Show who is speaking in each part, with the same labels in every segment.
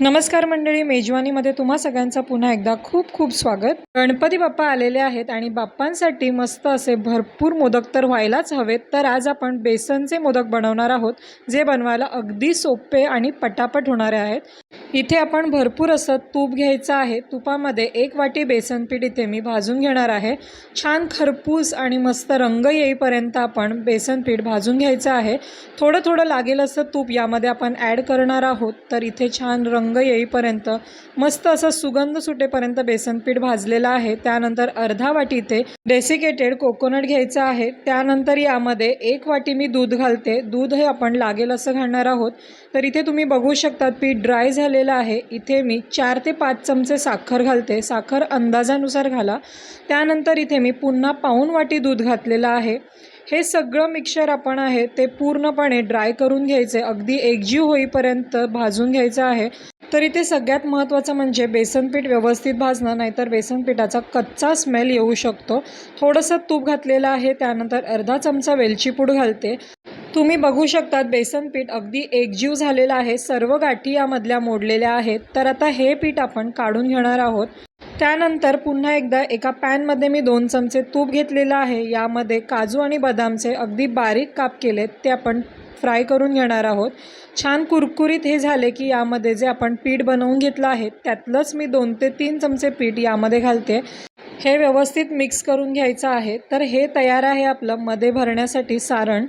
Speaker 1: नमस्कार मंडळी मेजवानीमध्ये तुम्हा सगळ्यांचं पुन्हा एकदा खूप खूप स्वागत. गणपती बाप्पा आलेले आहेत आणि बाप्पांसाठी मस्त असे भरपूर मोदक तर व्हायलाच हवेत. तर आज आपण बेसनचे मोदक बनवणार आहोत जे बनवायला अगदी सोपे आणि पटापट होणारे आहेत. इथे आपण भरपूर असं तूप घ्यायचं आहे. तुपामध्ये एक वाटी बेसन पीठ इथे मी भाजून घेणार आहे. छान खरपूस आणि मस्त रंग येईपर्यंत आपण बेसन पीठ भाजून घ्यायचं आहे. थोडं थोडं लागेल असं तूप यामध्ये आपण ॲड करणार आहोत. तर इथे छान रंग येईपर्यंत मस्त असं सुगंध सुटेपर्यंत बेसन पीठ भाजलेलं आहे. त्यानंतर अर्धा वाटी इथे डेसिकेटेड कोकोनट घ्यायचं आहे. त्यानंतर यामध्ये एक वाटी मी दूध घालते. दूध हे आपण लागेल असं घालणार आहोत. तर इथे तुम्ही बघू शकतात पीठ ड्राय झालेलं आहे. इथे मी चार ते पाच चमचे साखर घालते. साखर अंदाजानुसार घाला. त्यानंतर इथे मी पुन्हा पाऊन वाटी दूध घातलेलं आहे. हे सगळं मिक्सर आपण आहे ते पूर्णपणे ड्राय करून घ्यायचे. अगदी एकजीव होईपर्यंत भाजून घ्यायचं आहे. तर इथे सगळ्यात महत्त्वाचं म्हणजे बेसनपीठ व्यवस्थित भाजणं नाहीतर बेसन पिठाचा कच्चा स्मेल येऊ शकतो. थोडंसं तूप घातलेलं आहे त्यानंतर अर्धा चमचा वेलची पूड घालते. तुम्ही बघू शकतात बेसनपीठ अगदी एकजीव झालेलं आहे. सर्व गाठी यामधल्या मोडलेल्या आहेत. तर आता हे पीठ आपण काढून घेणार आहोत. त्यानंतर पुन्हा एकदा एका पॅनमध्ये मी दोन चमचे तूप घेतलेलं आहे. यामध्ये काजू आणि बदामचे अगदी बारीक काप केलेत ते आपण फ्राय करून घेणार आहोत. छान कुरकुरीत हे झाले की यामध्ये जे आपण पीठ बनवून घेतलं आहे त्यातलंच मी दोन ते तीन चमचे पीठ यामध्ये घालते. हे व्यवस्थित मिक्स करून घ्यायचं आहे. तर हे तयार आहे आपलं मध्ये भरण्यासाठी सारण.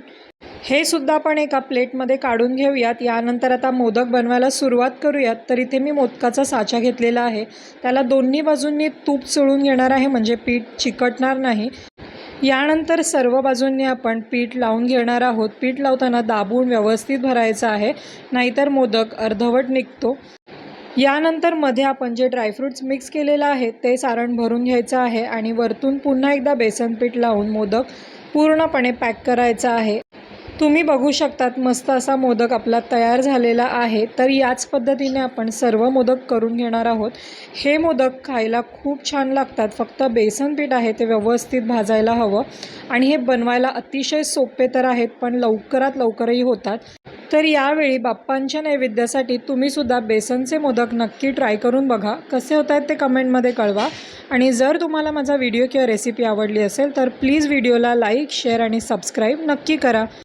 Speaker 1: हे सुद्धा आपण एका प्लेटमध्ये काढून घेऊयात. यानंतर आता मोदक बनवायला सुरुवात करूयात. तर इथे मी मोदकाचा साचा घेतलेला आहे. त्याला दोन्ही बाजूंनी तूप चोळून घेणार आहे म्हणजे पीठ चिकटणार नाही. यानंतर सर्व बाजूंनी आपण पीठ लावून घेणार आहोत. पीठ लावताना दाबून व्यवस्थित भरायचं आहे. नाहीतर मोदक अर्धवट निघतो. यानंतरमध्ये आपण जे ड्रायफ्रूट्स मिक्स केलेलं आहे ते सारण भरून घ्यायचं आहे आणि वरतून पुन्हा एकदा बेसन पीठ लावून मोदक पूर्णपणे पॅक करायचं आहे. तुम्ही बघू शकतात मस्त असा मोदक आपला तयार झालेला आहे. तर याच पद्धतीने आपण सर्व मोदक करून घेणार आहोत. हे मोदक खायला खूप छान लागतात. फक्त बेसन पीठ आहे ते व्यवस्थित भाजायला हवं. आणि हे बनवायला अतिशय सोपे तर आहेत पण लवकरात लवकरही होतात. तर यावेळी बाप्पांच्या नैवेद्यासाठी तुम्हीसुद्धा बेसनचे मोदक नक्की ट्राय करून बघा. कसे होत आहेत ते कमेंटमध्ये कळवा. आणि जर तुम्हाला माझा व्हिडिओ किंवा रेसिपी आवडली असेल तर प्लीज व्हिडिओला लाईक शेअर आणि सबस्क्राईब नक्की करा.